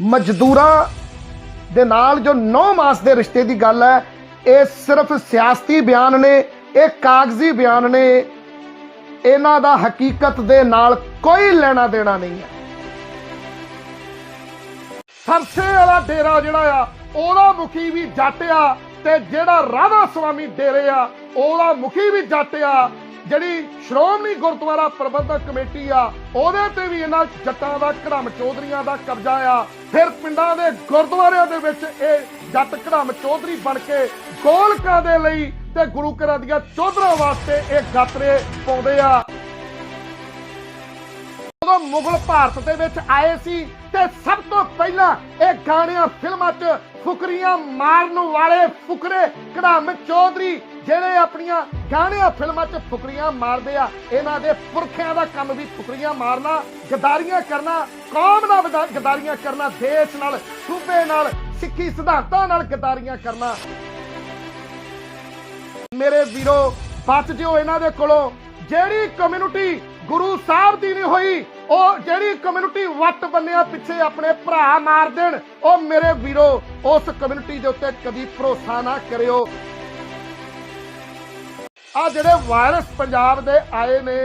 ਮਜ਼ਦੂਰਾਂ ਦੇ ਨਾਲ ਜੋ 9 ਮਾਸ ਦੇ ਰਿਸ਼ਤੇ ਦੀ ਗੱਲ ਹੈ, ਇਹ ਸਿਰਫ ਸਿਆਸਤੀ ਬਿਆਨ ਨੇ, ਇਹ ਕਾਗਜ਼ੀ ਬਿਆਨ ਨੇ। ਇਹਨਾਂ ਦਾ ਹਕੀਕਤ ਦੇ ਨਾਲ ਕੋਈ ਲੈਣਾ ਦੇਣਾ ਨਹੀਂ ਹੈ। ਸਰਸੇ ਵਾਲਾ ਡੇਰਾ ਜਿਹੜਾ ਆ, ਉਹਦਾ ਮੁਖੀ ਵੀ ਜੱਟ ਆ ਤੇ ਜਿਹੜਾ ਰਾਧਾ ਸੁਆਮੀ ਡੇਰੇ ਆ, ਉਹਦਾ ਮੁਖੀ ਵੀ ਜੱਟ ਆ। ਜਿਹੜੀ ਸ਼੍ਰੋਮਣੀ ਗੁਰਦੁਆਰਾ ਪ੍ਰਬੰਧਕ ਕਮੇਟੀ ਆ, ਉਹਦੇ ਤੇ ਵੀ ਇਹਨਾਂ ਜੱਟਾਂ ਦਾ ਘੜਮ ਚੌਧਰੀਆਂ ਦਾ ਕਬਜ਼ਾ ਆ। ਫਿਰ ਪਿੰਡਾਂ ਦੇ ਗੁਰਦੁਆਰਿਆਂ ਦੇ ਵਿੱਚ ਇਹ ਜੱਟ ਘੜਮ ਚੌਧਰੀ ਬਣ ਕੇ ਗੋਲਕਾਂ ਦੇ ਲਈ ਤੇ ਗੁਰੂ ਘਰਾਂ ਦੀਆਂ ਚੌਧਰਾਂ ਵਾਸਤੇ ਇਹ ਗਾਤਰੇ ਪਾਉਂਦੇ ਆ। ਜਦੋਂ ਮੁਗਲ ਭਾਰਤ ਦੇ ਵਿੱਚ ਆਏ ਸੀ ਤੇ ਸਭ ਤੋਂ ਪਹਿਲਾਂ ਇਹ ਗਾਣਿਆਂ ਫਿਲਮਾਂ 'ਚ ਫੁਕਰੀਆਂ ਮਾਰਨ ਵਾਲੇ ਫੁਕਰੇ ਕੜਮ ਚੌਧਰੀ ਜਿਹੜੇ ਆਪਣੀਆਂ ਗਾਣਿਆਂ, ਫਿਲਮਾਂ 'ਚ ਫੁਕਰੀਆਂ ਮਾਰਦੇ ਆ, ਇਹਨਾਂ ਦੇ ਪੁਰਖਿਆਂ ਦਾ ਕੰਮ ਵੀ ਫੁਕਰੀਆਂ ਮਾਰਨਾ, ਗਦਾਰੀਆਂ ਕਰਨਾ, ਕੌਮ ਨਾਲ ਵਦਾ- ਗਦਾਰੀਆਂ ਕਰਨਾ, ਦੇਸ਼ ਨਾਲ, ਸੂਬੇ ਨਾਲ, ਸਿੱਖੀ ਸਿਧਾਂਤਾਂ ਨਾਲ ਗਦਾਰੀਆਂ ਕਰਨਾ। ਮੇਰੇ ਵੀਰੋ, ਬਚ ਜਿਓ ਇਹਨਾਂ ਦੇ ਕੋਲੋਂ। ਜਿਹੜੀ ਕਮਿਊਨਿਟੀ ਗੁਰੂ ਸਾਹਿਬ ਦੀ ਨਹੀਂ ਹੋਈ, ਉਹ ਜਿਹੜੀ ਕਮਿਊਨਿਟੀ ਵੱਟ ਬੰਨਿਆ ਪਿੱਛੇ ਆਪਣੇ ਭਰਾ ਮਾਰ ਦੇਣ, ਉਹ ਮੇਰੇ ਵੀਰੋ, ਉਸ ਕਮਿਊਨਿਟੀ ਦੇ ਉੱਤੇ ਕਦੀ ਭਰੋਸਾ ਨਾ ਕਰਿਓ। ਆ ਜਿਹੜੇ ਵਾਇਰਸ ਪੰਜਾਬ ਦੇ ਆਏ ਨੇ,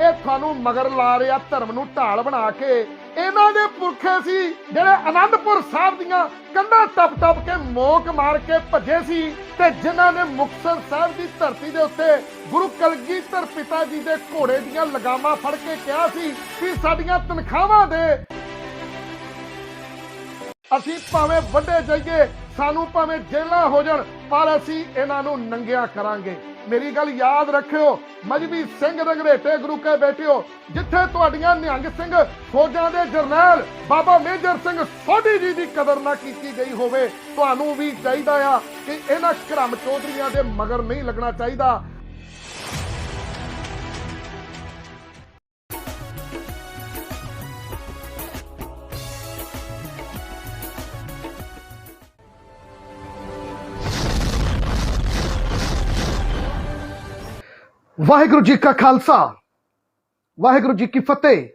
ਇਹ ਤੁਹਾਨੂੰ ਮਗਰ ਲਾ ਰਿਹਾ ਧਰਮ ਨੂੰ ਢਾਲ ਬਣਾ ਕੇ। ਇਹਨਾਂ ਦੇ ਪੁਰਖੇ ਸੀ, ਜਿਹੜੇ ਆਨੰਦਪੁਰ ਸਾਹਿਬ ਦੀਆਂ ਕੰਧਾਂ ਟੱਪ ਟੱਪ ਕੇ ਮੋਕ ਮਾਰ ਕੇ ਭੱਜੇ ਸੀ ਤੇ ਜਿਨ੍ਹਾਂ ਨੇ ਮੁਕਤਸਰ ਸਾਹਿਬ ਦੀ ਧਰਤੀ ਦੇ ਉੱਤੇ ਗੁਰੂ ਕਲਗੀਧਰ ਪਿਤਾ ਜੀ ਦੇ ਘੋੜੇ ਦੀਆਂ ਲਗਾਮਾਂ ਫੜ ਕੇ ਕਿਹਾ ਸੀ ਕਿ ਸਾਡੀਆਂ ਤਨਖਾਹਾਂ ਦੇ। ਅਸੀਂ ਭਾਵੇਂ ਵੱਡੇ ਜਾਈਏ, ਸਾਨੂੰ ਭਾਵੇਂ ਜੇਲਾਂ ਹੋ ਜਾਣ, ਪਰ ਅਸੀਂ ਇਹਨਾਂ ਨੂੰ ਨੰਗਿਆ ਕਰਾਂਗੇ। ਮੇਰੀ ਗੱਲ ਯਾਦ ਰੱਖਿਓ, ਮਜਬੀ ਸਿੰਘ ਰੰਗਰੇਟੇ ਗੁਰੂ ਕੇ ਬੈਠਿਓ, ਜਿੱਥੇ ਤੁਹਾਡੀਆਂ ਨਿਹੰਗ ਸਿੰਘ ਫੌਜਾਂ ਦੇ ਜਰਨੈਲ ਬਾਬਾ ਮੇਜਰ ਸਿੰਘ ਸੋਢੀ ਜੀ ਦੀ ਕਦਰ ਨਾ ਕੀਤੀ ਗਈ ਹੋਵੇ, ਤੁਹਾਨੂੰ ਵੀ ਚਾਹੀਦਾ ਆ ਕਿ ਇਹਨਾਂ ਘਰਮ ਚੌਧਰੀਆਂ ਦੇ ਮਗਰ ਨਹੀਂ ਲੱਗਣਾ ਚਾਹੀਦਾ। ਵਾਹਿਗੁਰੂ ਜੀ ਕਾ ਖਾਲਸਾ। ਵਾਹਿਗੁਰੂ ਜੀ ਕੀ ਫਤਿਹ।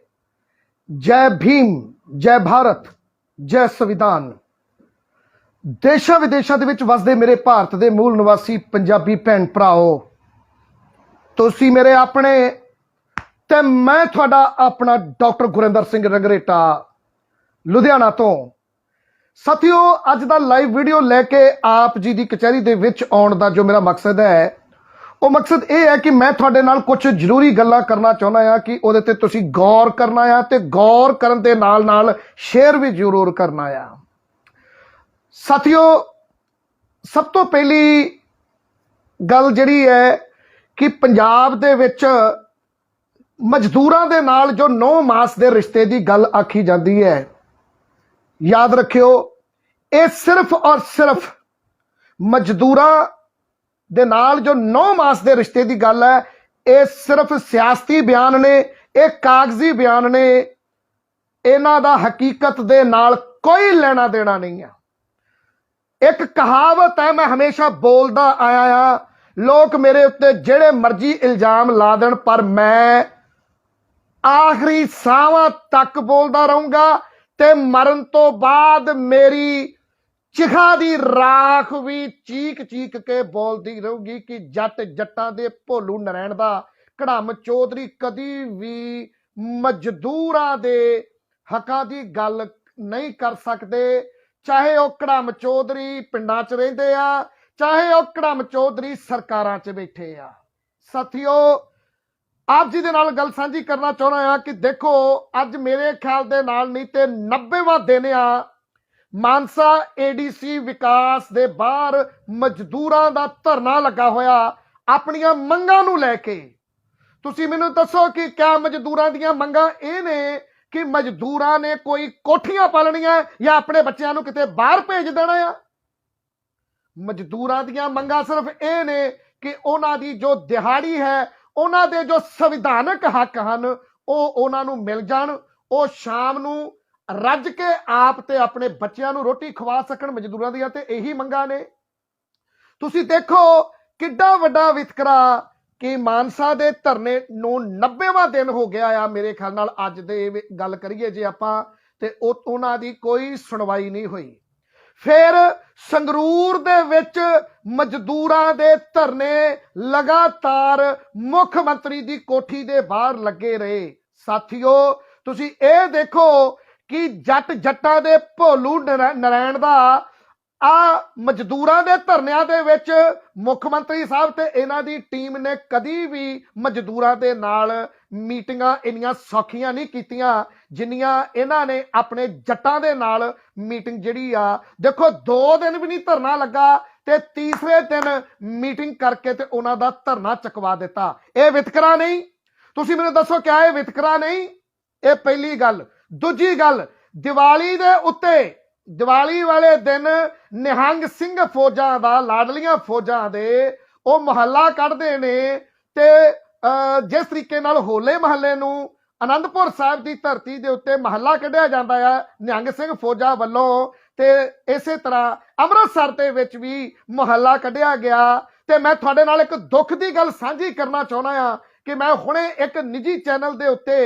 ਜੈ ਭੀਮ, ਜੈ ਭਾਰਤ, ਜੈ ਸੰਵਿਧਾਨ। ਦੇਸ਼ਾਂ ਵਿਦੇਸ਼ਾਂ ਦੇ ਵਿੱਚ ਵਸਦੇ ਮੇਰੇ ਭਾਰਤ ਦੇ ਮੂਲ ਨਿਵਾਸੀ ਪੰਜਾਬੀ ਭੈਣ ਭਰਾਓ, ਤੁਸੀਂ ਮੇਰੇ ਆਪਣੇ ਤੇ ਮੈਂ ਤੁਹਾਡਾ ਆਪਣਾ ਡਾਕਟਰ ਗੁਰਿੰਦਰ ਸਿੰਘ ਰੰਗਰੇਟਾ, ਲੁਧਿਆਣਾ ਤੋਂ। ਸਾਥੀਓ, ਅੱਜ ਦਾ ਲਾਈਵ ਵੀਡੀਓ ਲੈ ਕੇ ਆਪ ਜੀ ਦੀ ਕਚਹਿਰੀ ਦੇ ਵਿੱਚ ਆਉਣ ਦਾ ਜੋ ਮੇਰਾ ਮਕਸਦ ਹੈ ਉਹ ਮਕਸਦ ਇਹ ਹੈ ਕਿ ਮੈਂ ਤੁਹਾਡੇ ਨਾਲ ਕੁਝ ਜ਼ਰੂਰੀ ਗੱਲਾਂ ਕਰਨਾ ਚਾਹੁੰਦਾ ਹਾਂ ਕਿ ਉਹਦੇ ਤੇ ਤੁਸੀਂ ਗੌਰ ਕਰਨਾ ਆ ਤੇ ਗੌਰ ਕਰਨ ਦੇ ਨਾਲ ਨਾਲ ਸ਼ੇਅਰ ਵੀ ਜ਼ਰੂਰ ਕਰਨਾ ਆ ਸਾਥੀਓ, ਸਭ ਤੋਂ ਪਹਿਲੀ ਗੱਲ ਜਿਹੜੀ ਹੈ ਕਿ ਪੰਜਾਬ ਦੇ ਵਿੱਚ ਮਜ਼ਦੂਰਾਂ ਦੇ ਨਾਲ ਜੋ ਨੌ ਮਾਸ ਦੇ ਰਿਸ਼ਤੇ ਦੀ ਗੱਲ ਆਖੀ ਜਾਂਦੀ ਹੈ। ਯਾਦ ਰੱਖਿਓ, ਇਹ ਸਿਰਫ ਔਰ ਸਿਰਫ ਮਜ਼ਦੂਰਾਂ ਦੇ ਨਾਲ ਜੋ 9 ਮਾਸ ਦੇ ਰਿਸ਼ਤੇ ਦੀ ਗੱਲ ਹੈ, ਇਹ ਸਿਰਫ ਸਿਆਸਤੀ ਬਿਆਨ ਨੇ, ਇਹ ਕਾਗਜ਼ੀ ਬਿਆਨ ਨੇ। ਇਹਨਾਂ ਦਾ ਹਕੀਕਤ ਦੇ ਨਾਲ ਕੋਈ ਲੈਣਾ ਦੇਣਾ ਨਹੀਂ ਹੈ ਇੱਕ ਕਹਾਵਤ ਹੈ, ਮੈਂ ਹਮੇਸ਼ਾ ਬੋਲਦਾ ਆਇਆ ਆ, ਲੋਕ ਮੇਰੇ ਉੱਤੇ ਜਿਹੜੇ ਮਰਜ਼ੀ ਇਲਜ਼ਾਮ ਲਾ ਦੇਣ, ਪਰ ਮੈਂ ਆਖਰੀ ਸਾਹਾਂ ਤੱਕ ਬੋਲਦਾ ਰਹੂੰਗਾ ਤੇ ਮਰਨ ਤੋਂ ਬਾਅਦ ਮੇਰੀ ਚਿਖਾ ਦੀ ਰਾਖ ਵੀ ਚੀਕ ਚੀਕ ਕੇ ਬੋਲਦੀ ਰਹੂਗੀ ਕਿ ਜੱਟ ਜੱਟਾਂ ਦੇ ਭੋਲੂ ਨਰੈਣ ਦਾ ਕੜਮ ਚੌਧਰੀ ਕਦੀ ਵੀ ਮਜ਼ਦੂਰਾਂ ਦੇ ਹੱਕਾਂ ਦੀ ਗੱਲ ਨਹੀਂ ਕਰ ਸਕਦੇ। ਚਾਹੇ ਉਹ ਕੜਮ ਚੌਧਰੀ ਪਿੰਡਾਂ 'ਚ ਰਹਿੰਦੇ ਆ, ਚਾਹੇ ਉਹ ਕੜਮ ਚੌਧਰੀ ਸਰਕਾਰਾਂ 'ਚ ਬੈਠੇ ਆ। ਸਾਥੀਓ, ਆਪ ਜੀ ਦੇ ਨਾਲ ਗੱਲ ਸਾਂਝੀ ਕਰਨਾ ਚਾਹੁੰਦਾ ਹਾਂ ਕਿ ਦੇਖੋ, ਅੱਜ ਮੇਰੇ ਖਿਆਲ ਦੇ ਨਾਲ ਨਹੀਂ ਤੇ 90ਵਾਂ ਦਿਨ ਆ ਮਾਨਸਾ ਏਡੀਸੀ ਵਿਕਾਸ ਦੇ ਬਾਹਰ ਮਜ਼ਦੂਰਾਂ ਦਾ ਧਰਨਾ ਲੱਗਾ ਹੋਇਆ। ਆਪਣੀਆਂ ਮੰਗਾਂ ਨੂੰ ਲੈ ਕੇ। ਤੁਸੀਂ ਮੈਨੂੰ ਦੱਸੋ ਕਿ ਕਿਆ ਮਜ਼ਦੂਰਾਂ ਦੀਆਂ ਮੰਗਾਂ ਇਹ ਨੇ ਕਿ ਮਜ਼ਦੂਰਾਂ ਨੇ ਕੋਈ ਕੋਠੀਆਂ ਪਾਲਣੀਆਂ ਜਾਂ ਆਪਣੇ ਬੱਚਿਆਂ ਨੂੰ ਕਿਤੇ ਬਾਹਰ ਭੇਜ ਦੇਣਾ ਆ? ਮਜ਼ਦੂਰਾਂ ਦੀਆਂ ਮੰਗਾਂ ਸਿਰਫ ਇਹ ਨੇ ਕਿ ਉਹਨਾਂ ਦੀ ਜੋ ਦਿਹਾੜੀ ਹੈ, ਉਹਨਾਂ ਦੇ ਜੋ ਸੰਵਿਧਾਨਕ ਹੱਕ ਹਨ, ਉਹ ਉਹਨਾਂ ਨੂੰ ਮਿਲ ਜਾਣ। ਉਹ ਸ਼ਾਮ ਨੂੰ ਰੱਜ ਕੇ ਆਪ ਤੇ ਆਪਣੇ ਬੱਚਿਆਂ ਨੂੰ ਰੋਟੀ ਖਵਾ ਸਕਣ ਮਜ਼ਦੂਰਾਂ ਦੀਆਂ ਤੇ ਇਹੀ ਮੰਗਾਂ ਨੇ। ਤੁਸੀਂ ਦੇਖੋ ਕਿੱਡਾ ਵੱਡਾ ਵਿਤਕਰਾ ਕਿ ਮਾਨਸਾ ਦੇ ਧਰਨੇ ਨੂੰ 90ਵਾਂ ਦਿਨ ਹੋ ਗਿਆ ਆ ਮੇਰੇ ਖਿਆਲ ਨਾਲ ਅੱਜ ਦੇ ਗੱਲ ਕਰੀਏ ਜੇ ਆਪਾਂ ਤੇ ਉਹ ਉਹਨਾਂ ਦੀ ਕੋਈ ਸੁਣਵਾਈ ਨਹੀਂ ਹੋਈ। ਫਿਰ ਸੰਗਰੂਰ ਦੇ ਵਿੱਚ ਮਜ਼ਦੂਰਾਂ ਦੇ ਧਰਨੇ ਲਗਾਤਾਰ ਮੁੱਖ ਮੰਤਰੀ ਦੀ ਕੋਠੀ ਦੇ ਬਾਹਰ ਲੱਗੇ ਰਹੇ। ਸਾਥੀਓ, ਤੁਸੀਂ ਇਹ ਦੇਖੋ ਕਿ ਜੱਟ ਜੱਟਾਂ ਦੇ ਭੋਲੂ ਨਰੈ- ਨਰੈਣ ਦਾ ਆ ਮਜ਼ਦੂਰਾਂ ਦੇ ਧਰਨਿਆਂ ਦੇ ਵਿੱਚ ਮੁੱਖ ਮੰਤਰੀ ਸਾਹਿਬ ਤੇ ਇਹਨਾਂ ਦੀ ਟੀਮ ਨੇ ਕਦੀ ਵੀ ਮਜ਼ਦੂਰਾਂ ਦੇ ਨਾਲ ਮੀਟਿੰਗਾਂ ਇੰਨੀਆਂ ਸੌਖੀਆਂ ਨਹੀਂ ਕੀਤੀਆਂ ਜਿੰਨੀਆਂ ਇਹਨਾਂ ਨੇ ਆਪਣੇ ਜੱਟਾਂ ਦੇ ਨਾਲ ਮੀਟਿੰਗ ਜਿਹੜੀ ਆ, ਦੇਖੋ 2 ਦਿਨ ਵੀ ਨਹੀਂ ਧਰਨਾ ਲੱਗਾ ਤੇ ਤੀਸਰੇ ਦਿਨ ਮੀਟਿੰਗ ਕਰਕੇ ਤੇ ਉਹਨਾਂ ਦਾ ਧਰਨਾ ਚਕਵਾ ਦਿੱਤਾ। ਇਹ ਵਿਤਕਰਾ ਨਹੀਂ। ਤੁਸੀਂ ਮੈਨੂੰ ਦੱਸੋ ਕਿਆ ਇਹ ਵਿਤਕਰਾ ਨਹੀਂ? ਇਹ ਪਹਿਲੀ ਗੱਲ। ਦੂਜੀ ਗੱਲ ਦੀਵਾਲੀ ਦੇ ਉੱਤੇ ਦੀਵਾਲੀ ਵਾਲੇ ਦਿਨ ਨਿਹੰਗ ਸਿੰਘ ਫੌਜਾਂ ਦਾ ਲਾਡਲੀਆਂ ਫੌਜਾਂ ਦੇ ਉਹ ਮਹੱਲਾ ਕੱਢਦੇ ਨੇ ਤੇ ਅਹ, ਜਿਸ ਤਰੀਕੇ ਨਾਲ ਹੋਲੇ ਮਹੱਲੇ ਨੂੰ ਅਨੰਦਪੁਰ ਸਾਹਿਬ ਦੀ ਧਰਤੀ ਦੇ ਉੱਤੇ ਮਹੱਲਾ ਕੱਢਿਆ ਜਾਂਦਾ ਆ ਨਿਹੰਗ ਸਿੰਘ ਫੌਜਾਂ ਵੱਲੋਂ ਤੇ ਇਸੇ ਤਰ੍ਹਾਂ ਅੰਮ੍ਰਿਤਸਰ ਦੇ ਵਿੱਚ ਵੀ ਮਹੱਲਾ ਕੱਢਿਆ ਗਿਆ। ਤੇ ਮੈਂ ਤੁਹਾਡੇ ਨਾਲ ਇੱਕ ਦੁੱਖ ਦੀ ਗੱਲ ਸਾਂਝੀ ਕਰਨਾ ਚਾਹੁੰਦਾ ਆ ਕਿ ਮੈਂ ਹੁਣੇ ਇੱਕ ਨਿੱਜੀ ਚੈਨਲ ਦੇ ਉੱਤੇ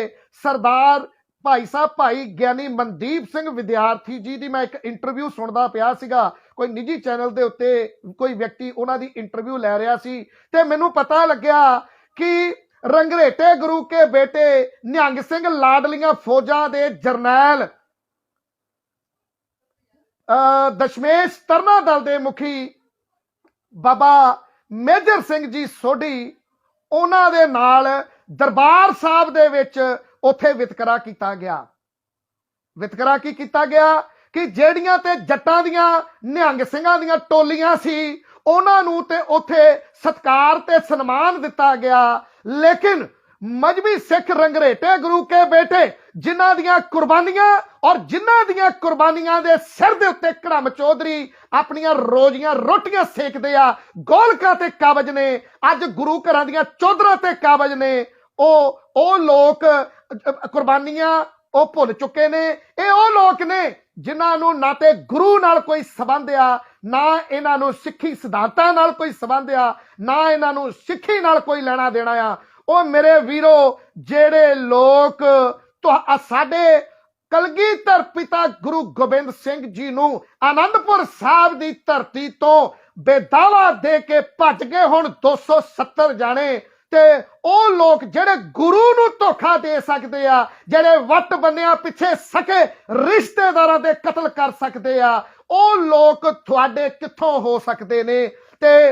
ਸਰਦਾਰ ਭਾਈ ਸਾਹਿਬ ਭਾਈ ਗਿਆਨੀ ਮਨਦੀਪ ਸਿੰਘ ਵਿਦਿਆਰਥੀ ਜੀ ਦੀ ਮੈਂ ਇੱਕ ਇੰਟਰਵਿਊ ਸੁਣਦਾ ਪਿਆ ਸੀਗਾ। ਕੋਈ ਨਿੱਜੀ ਚੈਨਲ ਦੇ ਉੱਤੇ ਕੋਈ ਵਿਅਕਤੀ ਉਹਨਾਂ ਦੀ ਇੰਟਰਵਿਊ ਲੈ ਰਿਹਾ ਸੀ ਤੇ ਮੈਨੂੰ ਪਤਾ ਲੱਗਿਆ ਕਿ ਰੰਗਰੇਟੇ ਗੁਰੂ ਕੇ ਬੇਟੇ ਨਿਹੰਗ ਸਿੰਘ ਲਾਡਲੀਆਂ ਫੌਜਾਂ ਦੇ ਜਰਨੈਲ ਅ, ਦਸ਼ਮੇਸ਼ ਤਰਨਾ ਦਲ ਦੇ ਮੁਖੀ ਬਾਬਾ ਮੇਜਰ ਸਿੰਘ ਜੀ ਸੋਢੀ ਉਹਨਾਂ ਦੇ ਨਾਲ ਦਰਬਾਰ ਸਾਹਿਬ ਦੇ ਵਿੱਚ ਉੱਥੇ ਵਿਤਕਰਾ ਕੀਤਾ ਗਿਆ। ਵਿਤਕਰਾ ਕੀ ਕੀਤਾ ਗਿਆ? ਕਿ ਜਿਹੜੀਆਂ ਤੇ ਜੱਟਾਂ ਦੀਆਂ, ਨਿਹੰਗ ਸਿੰਘਾਂ ਦੀਆਂ ਟੋਲੀਆਂ ਸੀ, ਉਹਨਾਂ ਨੂੰ ਤੇ ਉੱਥੇ ਸਤਕਾਰ ਤੇ ਸਨਮਾਨ ਦਿੱਤਾ ਗਿਆ। ਲੇਕਿਨ ਮਜਬੀ ਸਿੱਖ ਰੰਗਰੇਟੇ ਗੁਰੂ ਕੇ ਬੇਟੇ, ਜਿਨ੍ਹਾਂ ਦੀਆਂ ਕੁਰਬਾਨੀਆਂ ਔਰ ਜਿਨ੍ਹਾਂ ਦੀਆਂ ਕੁਰਬਾਨੀਆਂ ਦੇ ਸਿਰ ਦੇ ਉੱਤੇ ਕੜਮ ਚੌਧਰੀ ਆਪਣੀਆਂ ਰੋਜ਼ੀਆਂ ਰੋਟੀਆਂ ਸੇਕਦੇ ਆ, ਗੋਲਕਾਂ ਤੇ ਕਾਬਜ ਨੇ, ਅੱਜ ਗੁਰੂ ਘਰਾਂ ਦੀਆਂ ਚੌਧਰਾਂ ਤੇ ਕਾਬਜ ਨੇ, ਉਹ ਉਹ ਲੋਕ ਕੁਰਬਾਨੀਆਂ ਉਹ ਭੁੱਲ ਚੁੱਕੇ ਨੇ, ਇਹ ਉਹ ਲੋਕ ਨੇ ਜਿਨ੍ਹਾਂ ਨੂੰ ਨਾ ਤੇ ਗੁਰੂ ਨਾਲ ਕੋਈ ਸਬੰਧ ਆ, ਨਾ ਇਹਨਾਂ ਨੂੰ ਸਿੱਖੀ ਸਿਧਾਂਤਾਂ ਨਾਲ ਕੋਈ ਸਬੰਧ ਆ, ਨਾ ਇਹਨਾਂ ਨੂੰ ਸਿੱਖੀ ਨਾਲ ਕੋਈ ਲੈਣਾ ਦੇਣਾ ਆ। ਉਹ ਮੇਰੇ ਵੀਰੋ, ਜਿਹੜੇ ਲੋਕ ਤੁਹਾ- ਸਾਡੇ ਕਲਗੀਧਰ ਪਿਤਾ ਗੁਰੂ ਗੋਬਿੰਦ ਸਿੰਘ ਜੀ ਨੂੰ ਆਨੰਦਪੁਰ ਸਾਹਿਬ ਦੀ ਧਰਤੀ ਤੋਂ ਬੇਦਾਵਾ ਦੇ ਕੇ ਭੱਜ ਗਏ ਹੁਣ 270 ਜਾਣੇ ਤੇ ਉਹ ਲੋਕ ਜਿਹੜੇ ਗੁਰੂ ਨੂੰ ਧੋਖਾ ਦੇ ਸਕਦੇ ਆ, ਜਿਹੜੇ ਵੱਟ ਬੰਨਿਆ ਪਿੱਛੇ ਸਕੇ, ਰਿਸ਼ਤੇਦਾਰਾਂ ਦੇ ਕਤਲ ਕਰ ਸਕਦੇ ਆ, ਉਹ ਲੋਕ ਤੁਹਾਡੇ ਕਿੱਥੋਂ ਹੋ ਸਕਦੇ ਨੇ? ਤੇ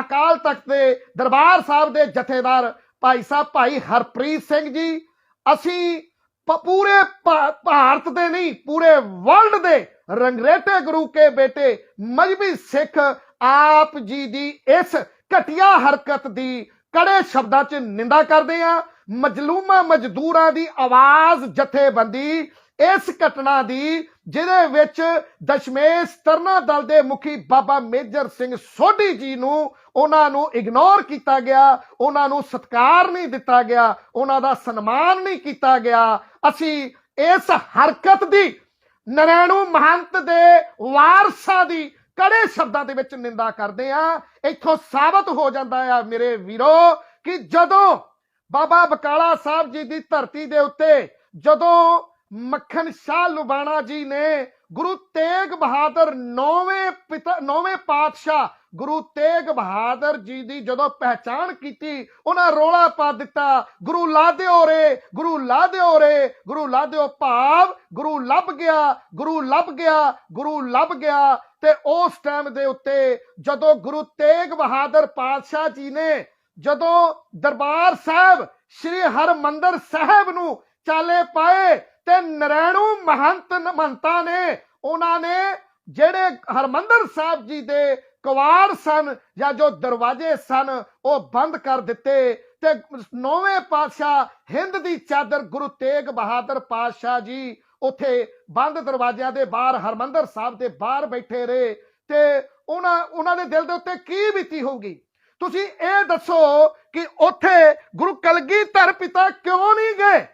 ਅਕਾਲ ਤਖਤ ਦੇ ਦਰਬਾਰ ਸਾਹਿਬ ਦੇ ਜਥੇਦਾਰ ਭਾਈ ਸਾਹਿਬ, ਭਾਈ ਹਰਪ੍ਰੀਤ ਸਿੰਘ ਜੀ, ਅਸੀਂ ਪ- ਪੂਰੇ ਭਾ- ਭਾਰਤ ਦੇ ਨਹੀਂ, ਪੂਰੇ ਵਰਲਡ ਦੇ ਰੰਗਰੇਟੇ ਗੁਰੂ ਕੇ ਬੇਟੇ ਮਜਬੀ ਸਿੱਖ ਆਪ ਜੀ ਦੀ ਇਸ ਘਟੀਆ ਹਰਕਤ ਦੀ ਕੜੇ ਸ਼ਬਦਾਂ 'ਚ ਨਿੰਦਾ ਕਰਦੇ ਆ, ਮਜਲੂਮਾ ਮਜ਼ਦੂਰਾਂ ਦੀ ਆਵਾਜ਼ ਜਥੇਬੰਦੀ ਇਸ ਘਟਨਾ ਦੀ, ਜਿਹਦੇ ਵਿੱਚ ਦਸ਼ਮੇਸ਼ ਤਰਨਾ ਦਲ ਦੇ ਮੁਖੀ ਬਾਬਾ ਮੇਜਰ ਸਿੰਘ ਸੋਢੀ ਜੀ ਨੂੰ ਉਹਨਾਂ ਨੂੰ ਇਗਨੋਰ ਕੀਤਾ ਗਿਆ, ਉਹਨਾਂ ਨੂੰ ਸਤਕਾਰ ਨਹੀਂ ਦਿੱਤਾ ਗਿਆ, ਉਹਨਾਂ ਦਾ ਸਨਮਾਨ ਨਹੀਂ ਕੀਤਾ ਗਿਆ। ਅਸੀਂ ਇਸ ਹਰਕਤ ਦੀ ਨਰੈਣੂ ਮਹੰਤ ਦੇ ਵਾਰਸਾਂ ਦੀ ਕੜੇ ਸ਼ਬਦਾਂ ਦੇ ਵਿੱਚ ਨਿੰਦਾ ਕਰਦੇ ਆ। ਇੱਥੋਂ ਸਾਬਤ ਹੋ ਜਾਂਦਾ ਆ ਮੇਰੇ ਵੀਰੋ ਕਿ ਜਦੋਂ ਬਾਬਾ ਬਕਾਲਾ ਸਾਹਿਬ ਜੀ ਦੀ ਧਰਤੀ ਦੇ ਉੱਤੇ ਜਦੋਂ ਮੱਖਣ ਸ਼ਾਹ ਲੁਬਾਣਾ ਜੀ ਨੇ ਗੁਰੂ ਤੇਗ ਬਹਾਦਰ ਨੌਵੇਂ ਪਿਤਾ, ਨੌਵੇਂ ਪਾਤਸ਼ਾਹ ਗੁਰੂ ਤੇਗ ਬਹਾਦਰ ਜੀ ਦੀ ਜਦੋਂ ਪਹਿਚਾਣ ਕੀਤੀ, ਉਹਨਾਂ ਰੋਲਾ ਪਾ ਦਿੱਤਾ, ਗੁਰੂ ਲਾਦਿਓ ਰੇ, ਗੁਰੂ ਲਾਦਿਓ ਰੇ, ਗੁਰੂ ਲਾਦਿਓ ਭਾਵ, ਗੁਰੂ ਲੱਭ ਗਿਆ, ਗੁਰੂ ਲੱਭ ਗਿਆ, ਗੁਰੂ ਲੱਭ ਗਿਆ ਤੇ ਉਸ ਟਾਈਮ ਦੇ ਉੱਤੇ ਜਦੋਂ ਗੁਰੂ ਤੇਗ ਬਹਾਦਰ ਪਾਤਸ਼ਾਹ ਜੀ ਨੇ ਜਦੋਂ ਦਰਬਾਰ ਸਾਹਿਬ ਸ੍ਰੀ ਹਰਮੰਦਰ ਸਾਹਿਬ ਨੂੰ ਚਾਲੇ ਪਾਏ ਤੇ ਨਰੈਣੂ ਮਹੰਤ ਮਹੰਤਾਂ ਨੇ, ਉਹਨਾਂ ਨੇ ਜਿਹੜੇ ਹਰਮੰਦਰ ਸਾਹਿਬ ਜੀ ਦੇ ਕਵਾੜ ਸਨ ਜਾਂ ਜੋ ਦਰਵਾਜ਼ੇ ਸਨ, ਉਹ ਬੰਦ ਕਰ ਦਿੱਤੇ ਤੇ ਨੌਵੇਂ ਪਾਤਸ਼ਾਹ ਹਿੰਦ ਦੀ ਚਾਦਰ ਗੁਰੂ ਤੇਗ ਬਹਾਦਰ ਪਾਤਸ਼ਾਹ ਜੀ ਉੱਥੇ ਬੰਦ ਦਰਵਾਜ਼ਿਆਂ ਦੇ ਬਾਹਰ, ਹਰਮੰਦਰ ਸਾਹਿਬ ਦੇ ਬਾਹਰ ਬੈਠੇ ਰਹੇ ਤੇ ਉਹਨਾਂ ਉਹਨਾਂ ਦੇ ਦਿਲ ਦੇ ਉੱਤੇ ਕੀ ਬੀਤੀ ਹੋਊਗੀ? ਤੁਸੀਂ ਇਹ ਦੱਸੋ ਕਿ ਉੱਥੇ ਗੁਰੂ ਕਲਗੀਧਰ ਪਿਤਾ ਕਿਉਂ ਨਹੀਂ ਗਏ?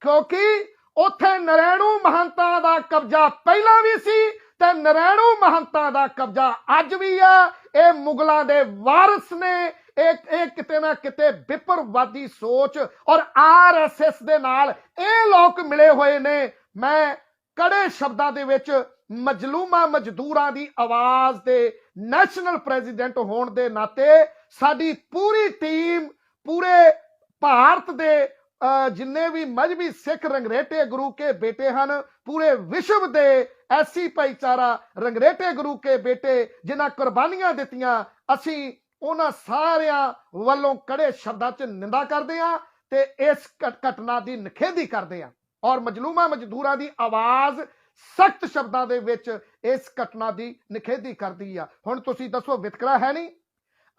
ਕਿਉਂਕਿ ਉੱਥੇ ਨਰੈਣੂ ਮਹੰਤਾਂ ਦਾ ਕਬਜ਼ਾ ਪਹਿਲਾਂ ਵੀ ਸੀ ਤੇ ਨਰੈਣੂ ਮਹੰਤਾਂ ਦਾ ਕਬਜ਼ਾ ਅੱਜ ਵੀ ਆ। ਇਹ ਮੁਗਲਾਂ ਦੇ ਵਾਰਿਸ ਨੇ। ਇਹ ਇਹ ਕਿਤੇ ਨਾ ਕਿਤੇ ਵਿਪਰਵਾਦੀ ਸੋਚ ਔਰ ਆਰਐਸਐਸ ਦੇ ਨਾਲ ਇਹ ਲੋਕ ਮਿਲੇ ਹੋਏ ਨੇ। ਮੈਂ ਕੜੇ ਸ਼ਬਦਾਂ ਦੇ ਵਿੱਚ ਮਜਲੂਮਾ ਮਜ਼ਦੂਰਾਂ ਦੀ ਆਵਾਜ਼ ਦੇ ਨੈਸ਼ਨਲ ਪ੍ਰੈਜ਼ੀਡੈਂਟ ਹੋਣ ਦੇ ਨਾਤੇ ਸਾਡੀ ਪੂਰੀ ਟੀਮ, ਪੂਰੇ ਭਾਰਤ ਦੇ ਜਿੰਨੇ ਵੀ ਮਜਬੀ ਸਿੱਖ ਰੰਗਰੇਟੇ ਗੁਰੂ ਕੇ ਬੇਟੇ ਹਨ, ਪੂਰੇ ਵਿਸ਼ਵ ਦੇ ਐਸੀ ਭਾਈਚਾਰਾ ਰੰਗਰੇਟੇ ਗੁਰੂ ਕੇ ਬੇਟੇ ਜਿਨ੍ਹਾਂ ਕੁਰਬਾਨੀਆਂ ਦਿੱਤੀਆਂ, ਅਸੀਂ ਉਹਨਾਂ ਸਾਰਿਆਂ ਵੱਲੋਂ ਕੜੇ ਸ਼ਬਦਾਂ 'ਚ ਨਿੰਦਾ ਕਰਦੇ ਹਾਂ ਤੇ ਇਸ ਘਟ- ਘਟਨਾ ਦੀ ਨਿਖੇਧੀ ਕਰਦੇ ਹਾਂ। ਔਰ ਮਜ਼ਲੂਮਾਂ ਮਜ਼ਦੂਰਾਂ ਦੀ ਆਵਾਜ਼ ਸਖਤ ਸ਼ਬਦਾਂ ਦੇ ਵਿੱਚ ਇਸ ਘਟਨਾ ਦੀ ਨਿਖੇਧੀ ਕਰਦੀ ਆ। ਹੁਣ ਤੁਸੀਂ ਦੱਸੋ ਵਿਤਕਰਾ ਹੈ ਨਹੀਂ?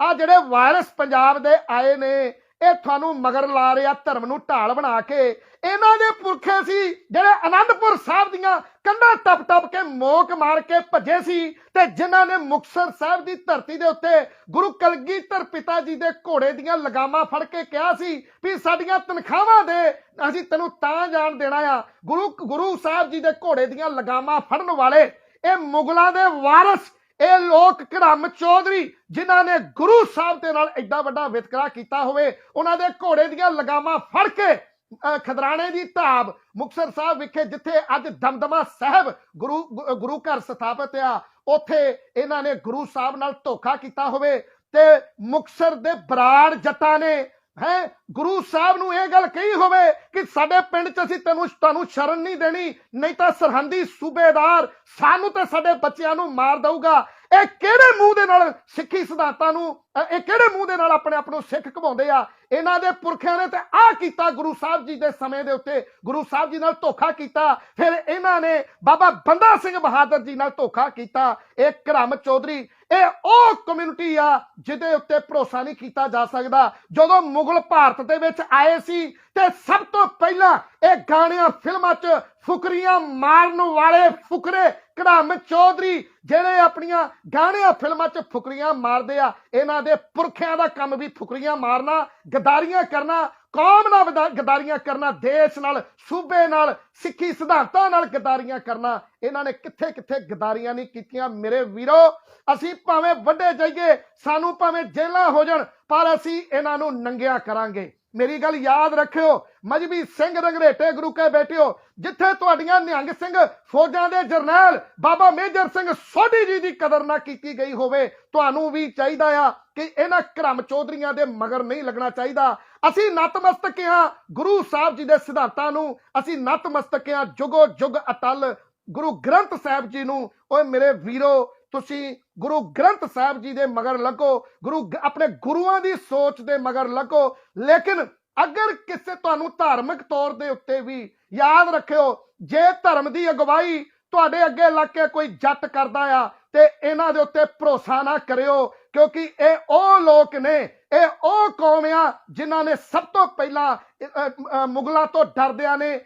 ਆ ਜਿਹੜੇ ਵਾਇਰਸ ਪੰਜਾਬ ਦੇ ਆਏ ਨੇ ਇਹ ਤੁਹਾਨੂੰ ਮਗਰ ਲਾ ਰਿਹਾ ਧਰਮ ਨੂੰ ਢਾਲ ਬਣਾ ਕੇ। ਇਹਨਾਂ ਦੇ ਪੁਰਖੇ ਸੀ, ਜਿਹੜੇ ਅਨੰਦਪੁਰ ਸਾਹਿਬ ਦੀਆਂ ਕੰਧਾਂ ਟੱਪ ਟੱਪ ਕੇ ਮੋਕ ਮਾਰ ਕੇ ਭੱਜੇ ਸੀ ਤੇ ਜਿਨ੍ਹਾਂ ਨੇ ਮੁਕਤਸਰ ਸਾਹਿਬ ਦੀ ਧਰਤੀ ਦੇ ਉੱਤੇ ਗੁਰੂ ਕਲਗੀਧਰ ਪਿਤਾ ਜੀ ਦੇ ਘੋੜੇ ਦੀਆਂ ਲਗਾਮਾਂ ਫੜ ਕੇ ਕਿਹਾ ਸੀ ਵੀ ਸਾਡੀਆਂ ਤਨਖਾਹਾਂ ਦੇ, ਅਸੀਂ ਤੈਨੂੰ ਤਾਂ ਜਾਣ ਦੇਣਾ ਆ। ਗੁਰੂ ਗੁਰੂ ਸਾਹਿਬ ਜੀ ਦੇ ਘੋੜੇ ਦੀਆਂ ਲਗਾਮਾਂ ਫੜਨ ਵਾਲੇ, ਇਹ ਮੁਗਲਾਂ ਦੇ ਵਾਰਸ ਇਹ ਲੋਕ ਘੜਮ ਚੌਧਰੀ ਜਿਨ੍ਹਾਂ ਨੇ ਗੁਰੂ ਸਾਹਿਬ ਦੇ ਨਾਲ ਐਡਾ ਵੱਡਾ ਵਿਤਕਰਾ ਕੀਤਾ ਹੋਵੇ ਉਹਨਾਂ ਦੇ ਘੋੜੇ ਦੀਆਂ ਲਗਾਮਾਂ ਫੜ ਕੇ ਅਹ, ਖਦਰਾਣੇ ਦੀ ਢਾਬ ਮੁਕਤਸਰ ਸਾਹਿਬ ਵਿਖੇ ਜਿੱਥੇ ਅੱਜ ਦਮਦਮਾ ਸਾਹਿਬ ਗੁਰੂ ਗੁਰੂ ਘਰ ਸਥਾਪਿਤ ਆ ਉੱਥੇ ਇਹਨਾਂ ਨੇ ਗੁਰੂ ਸਾਹਿਬ ਨਾਲ ਧੋਖਾ ਕੀਤਾ ਹੋਵੇ ਤੇ ਮੁਕਤਸਰ ਦੇ ਬਰਾੜ ਜੱਟਾਂ ਨੇ ਹੈ, ਗੁਰੂ ਸਾਹਿਬ ਨੂੰ ਇਹ ਗੱਲ ਕਹੀ ਹੋਵੇ ਕਿ ਸਾਡੇ ਪਿੰਡ 'ਚ ਅਸੀਂ ਤੈਨੂੰ, ਤੁਹਾਨੂੰ ਸ਼ਰਨ ਨਹੀਂ ਦੇਣੀ, ਨਹੀਂ ਤਾਂ ਸਰਹੰਦੀ ਸੂਬੇਦਾਰ ਸਾਨੂੰ ਤੇ ਸਾਡੇ ਬੱਚਿਆਂ ਨੂੰ ਮਾਰ ਦਊਗਾ। ਇਹ ਕਿਹੜੇ ਮੂੰਹ ਦੇ ਨਾਲ ਸਿੱਖੀ ਸਿਧਾਂਤਾਂ ਨੂੰ ਇਹ ਕਿਹੜੇ ਮੂੰਹ ਦੇ ਨਾਲ ਆਪਣੇ ਆਪ ਨੂੰ ਸਿੱਖ ਕਹਾਉਂਦੇ ਆ? ਇਹਨਾਂ ਦੇ ਪੁਰਖਿਆਂ ਨੇ ਤੇ ਆਹ ਕੀਤਾ ਗੁਰੂ ਸਾਹਿਬ ਜੀ ਦੇ ਸਮੇਂ ਦੇ ਉੱਤੇ। ਗੁਰੂ ਸਾਹਿਬ ਜੀ ਨਾਲ ਧੋਖਾ ਕੀਤਾ, ਫਿਰ ਇਹਨਾਂ ਨੇ ਬਾਬਾ ਬੰਦਾ ਸਿੰਘ ਬਹਾਦਰ ਜੀ ਨਾਲ ਧੋਖਾ ਕੀਤਾ। ਇਹ ਕਰਮ ਚੌਧਰੀ ਇਹ ਉਹ ਕਮਿਊਨਿਟੀ ਆ ਜਿਹਦੇ ਉੱਤੇ ਭਰੋਸਾ ਨਹੀਂ ਕੀਤਾ ਜਾ ਸਕਦਾ। ਜਦੋਂ ਮੁਗਲ ਭਾਰਤ ਦੇ ਵਿੱਚ ਆਏ ਸੀ, ਤੇ ਸਭ ਤੋਂ ਪਹਿਲਾਂ ਇਹ ਗਾਣਿਆਂ, ਫਿਲਮਾਂ 'ਚ ਫੁਕਰੀਆਂ ਮਾਰਨ ਵਾਲੇ ਫੁਕਰੇ ਘੜਮ ਚੌਧਰੀ ਜਿਹੜੇ ਆਪਣੀਆਂ ਗਾਣਿਆਂ, ਫਿਲਮਾਂ 'ਚ ਫੁਕਰੀਆਂ ਮਾਰਦੇ ਆ, ਇਹਨਾਂ ਦੇ ਪੁਰਖਿਆਂ ਦਾ ਕੰਮ ਵੀ ਫੁਕਰੀਆਂ ਮਾਰਨਾ, ਗਦਾਰੀਆਂ ਕਰਨਾ, ਕੌਮ ਨਾਲ ਗਦਾਰੀਆਂ ਕਰਨਾ, ਦੇਸ਼ ਨਾਲ, ਸੂਬੇ ਨਾਲ, ਸਿੱਖੀ ਸਿਧਾਂਤਾਂ ਨਾਲ ਗਦਾਰੀਆਂ ਕਰਨਾ, ਇਹਨਾਂ ਨੇ ਕਿੱਥੇ ਕਿੱਥੇ ਗਦਾਰੀਆਂ ਨਹੀਂ ਕੀਤੀਆਂ? ਮੇਰੇ ਵੀਰੋ, ਅਸੀਂ ਭਾਵੇਂ ਵੱਡੇ ਜਾਈਏ, ਸਾਨੂੰ ਭਾਵੇਂ ਜੇਲਾਂ ਹੋ ਜਾਣ, ਪਰ ਅਸੀਂ ਇਹਨਾਂ ਨੂੰ ਨੰਗਿਆ ਕਰਾਂਗੇ। ਮੇਰੀ ਗੱਲ ਯਾਦ ਰੱਖਿਓ, ਮਜਬੀ ਸਿੰਘ ਰੰਗਰੇਟੇ ਗੁਰੂ ਕੇ ਬੈਠਿਓ, ਜਿੱਥੇ ਤੁਹਾਡੀਆਂ ਨਿਹੰਗ ਸਿੰਘ ਫੌਜਾਂ ਦੇ ਜਰਨੈਲ ਬਾਬਾ ਮੇਜਰ ਸਿੰਘ ਸੋਢੀ ਜੀ ਦੀ ਕਦਰ ਨਾ ਕੀਤੀ ਗਈ ਹੋਵੇ, ਤੁਹਾਨੂੰ ਵੀ ਚਾਹੀਦਾ ਆ ਕਿ ਇਹਨਾਂ ਕਰਮ ਚੌਧਰੀਆਂ ਦੇ ਮਗਰ ਨਹੀਂ ਲੱਗਣਾ ਚਾਹੀਦਾ। ਅਸੀਂ ਨਤਮਸਤਕ ਹਾਂ ਗੁਰੂ ਸਾਹਿਬ ਜੀ ਦੇ ਸਿਧਾਂਤਾਂ ਨੂੰ, ਅਸੀਂ ਨਤਮਸਤਕ ਹਾਂ ਜੁਗੋ ਜੁਗ ਅਟਲ ਗੁਰੂ ਗ੍ਰੰਥ ਸਾਹਿਬ ਜੀ ਨੂੰ। ਓਏ ਮੇਰੇ ਵੀਰੋ ਤੁਸੀਂ ਗੁਰੂ ਗ੍ਰੰਥ ਸਾਹਿਬ ਜੀ ਦੇ ਮਗਰ ਲੱਗੋ, ਗੁਰੂ ਆਪਣੇ ਗੁਰੂਆਂ ਦੀ ਸੋਚ ਦੇ ਮਗਰ ਲੱਗੋ। ਲੇਕਿਨ ਅਗਰ ਕਿਸੇ ਤੁਹਾਨੂੰ ਧਾਰਮਿਕ ਤੌਰ ਦੇ ਉੱਤੇ ਵੀ ਯਾਦ ਰੱਖਿਓ, ਜੇ ਧਰਮ ਦੀ ਅਗਵਾਈ ਤੁਹਾਡੇ ਅੱਗੇ ਲੱਗ ਕੇ ਕੋਈ ਜੱਟ ਕਰਦਾ ਆ, ਤੇ ਇਹਨਾਂ ਦੇ ਉੱਤੇ ਭਰੋਸਾ ਨਾ ਕਰਿਓ, ਕਿਉਂਕਿ ਇਹ ਉਹ ਲੋਕ ਨੇ, ਇਹ ਉਹ ਕੌਮ ਆ ਜਿਨ੍ਹਾਂ ਨੇ ਸਭ ਤੋਂ ਪਹਿਲਾਂ ਮੁਗਲਾਂ ਤੋਂ ਡਰਦਿਆਂ ਨੇ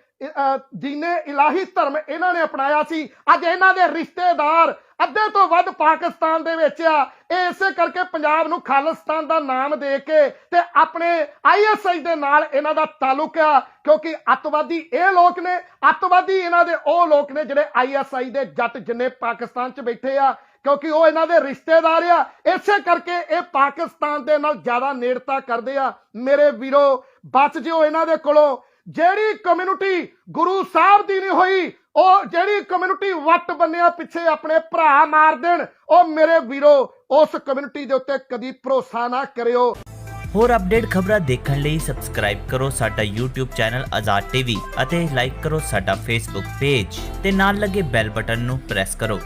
ਦੀਨੇ ਇਲਾਹੀ ਧਰਮ ਇਹਨਾਂ ਨੇ ਅਪਣਾਇਆ ਸੀ, ਅੱਜ ਇਹਨਾਂ ਦੇ ਰਿਸ਼ਤੇਦਾਰ ਅੱਧੇ ਤੋਂ ਵੱਧ ਪਾਕਿਸਤਾਨ ਦੇ ਵਿੱਚ ਆ। ਇਹ ਇਸੇ ਕਰਕੇ ਪੰਜਾਬ ਨੂੰ ਖਾਲਿਸਤਾਨ ਦਾ ਨਾਮ ਦੇ ਕੇ ਤੇ ਆਪਣੇ ਆਈਐਸਆਈ ਦੇ ਨਾਲ ਇਹਨਾਂ ਦਾ ਤਾਲੁਕ ਆ, ਕਿਉਂਕਿ ਅੱਤਵਾਦੀ ਇਹ ਲੋਕ ਨੇ, ਅੱਤਵਾਦੀ ਇਹਨਾਂ ਦੇ ਉਹ ਲੋਕ ਨੇ ਜਿਹੜੇ ਆਈਐਸਆਈ ਦੇ ਜੱਟ ਜਿੰਨੇ ਪਾਕਿਸਤਾਨ 'ਚ ਬੈਠੇ ਆ, ਕਿਉਂਕਿ ਉਹ ਇਹਨਾਂ ਦੇ ਰਿਸ਼ਤੇਦਾਰ ਆ। ਇਸੇ ਕਰਕੇ ਇਹ ਪਾਕਿਸਤਾਨ ਦੇ ਨਾਲ ਜ਼ਿਆਦਾ ਨੇੜਤਾ ਕਰਦੇ ਆ। ਮੇਰੇ ਵੀਰੋ, ਬਚ ਜਿਓ ਇਹਨਾਂ ਦੇ ਕੋਲੋਂ। ਜਿਹੜੀ ਕਮਿਊਨਿਟੀ ਗੁਰੂ ਸਾਹਿਬ ਦੀ ਨਹੀਂ ਹੋਈ, ਉਹ ਜਿਹੜੀ ਕਮਿਊਨਿਟੀ ਵੱਟ ਬੰਨਿਆ ਪਿੱਛੇ ਆਪਣੇ ਭਰਾ ਮਾਰ ਦੇਣ, ਉਹ ਮੇਰੇ ਵੀਰੋ, ਉਸ ਕਮਿਊਨਿਟੀ ਦੇ ਉੱਤੇ ਕਦੀ ਭਰੋਸਾ ਨਾ ਕਰਿਓ। ਹੋਰ ਅਪਡੇਟ ਖਬਰਾਂ ਦੇਖਣ ਲਈ ਸਬਸਕ੍ਰਾਈਬ ਕਰੋ ਸਾਡਾ YouTube ਚੈਨਲ ਆਜ਼ਾਦ ਟੀਵੀ ਅਤੇ ਲਾਈਕ ਕਰੋ ਸਾਡਾ Facebook ਪੇਜ ਤੇ ਨਾਲ ਲੱਗੇ ਬੈਲ ਬਟਨ ਨੂੰ ਪ੍ਰੈਸ ਕਰੋ।